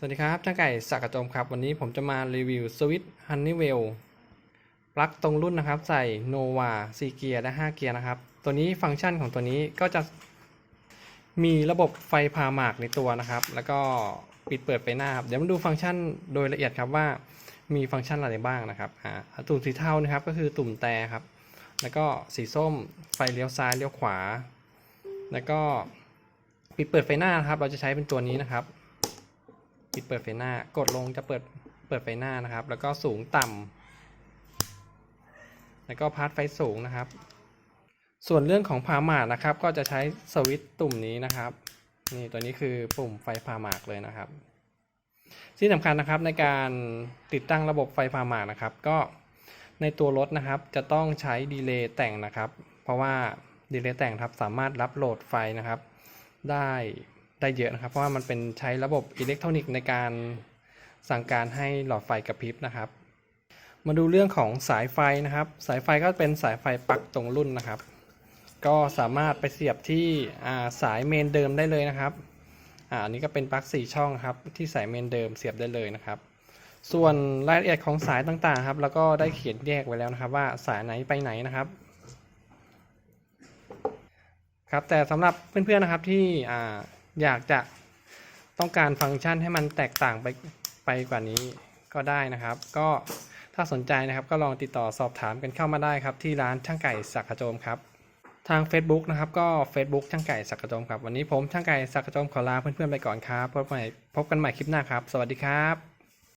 สวัสดีครับช่างไก่สักกระจมครับ วันนี้ผมจะมารีวิวสวิตช์ฮันนี่เวลปลั๊กตรงรุ่นนะครับ ใส่โนวา4เกียร์และ 5 เกียร์นะครับ ตัวนี้ฟังก์ชันของตัวนี้ก็จะมีระบบไฟพาหมากในตัวนะครับ แล้วก็ปิดเปิดไฟหน้าครับ เดี๋ยวมาดูฟังก์ชันโดยละเอียดครับว่ามีฟังก์ชันอะไรบ้างนะครับอ่าตุ่มสีเทานะครับก็คือตุ่มแต่ครับ แล้วก็สีส้มไฟเลี้ยวซ้ายเลี้ยวขวา แล้วก็ปิดเปิดไฟหน้านะครับ เราจะใช้เป็นตัวนี้นะครับ ปิดเปิดไฟหน้ากดลงจะเปิดเปิดไฟหน้านะครับ แล้วก็สูงต่ำแล้วก็พาร์ทไฟสูงนะครับ ส่วนเรื่องของพาหมากนะครับ ก็จะใช้สวิตช์ตุ่มนี้นะครับนี่ตัวนี้คือปุ่มไฟพาหมากเลยนะครับ ที่สำคัญนะครับในการติดตั้งระบบไฟพาหมากนะครับ ก็ในตัวรถนะครับจะต้องใช้ดีเลย์แต่งนะครับ เพราะว่าดีเลย์แต่งครับสามารถรับโหลดไฟนะครับ ได้ ได้เยอะนะครับ เพราะว่ามันเป็นใช้ระบบอิเล็กทรอนิกส์ในการสั่งการให้หลอดไฟกระพริบนะครับ มาดูเรื่องของสายไฟนะครับ สายไฟก็เป็นสายไฟปลั๊กตรงรุ่นนะครับ ก็สามารถไปเสียบที่สายเมนเดิมได้เลยนะครับอันนี้ก็เป็นปลั๊ก4ช่องครับที่สายเมนเดิมเสียบได้เลยนะครับ ส่วนรายละเอียดของสายต่างๆครับแล้วก็ได้เขียนแยกไว้แล้วนะครับ ว่าสายไหนไปไหนนะครับครับแต่สำหรับเพื่อนๆนะครับที่ อยากจะต้องการฟังก์ชันให้มันแตกต่างไปไปกว่านี้ก็ได้นะครับ ก็ถ้าสนใจนะครับก็ลองติดต่อสอบถามกันเข้ามาได้ครับ ที่ร้านช่างไก่สักกระโจมครับ ทาง Facebook นะครับก็ Facebook ช่างไก่สักกระโจมครับ วันนี้ผมช่างไก่สักกระโจมขอลาเพื่อนๆไปก่อนครับพบกันใหม่พบกันใหม่คลิปหน้าครับ สวัสดีครับ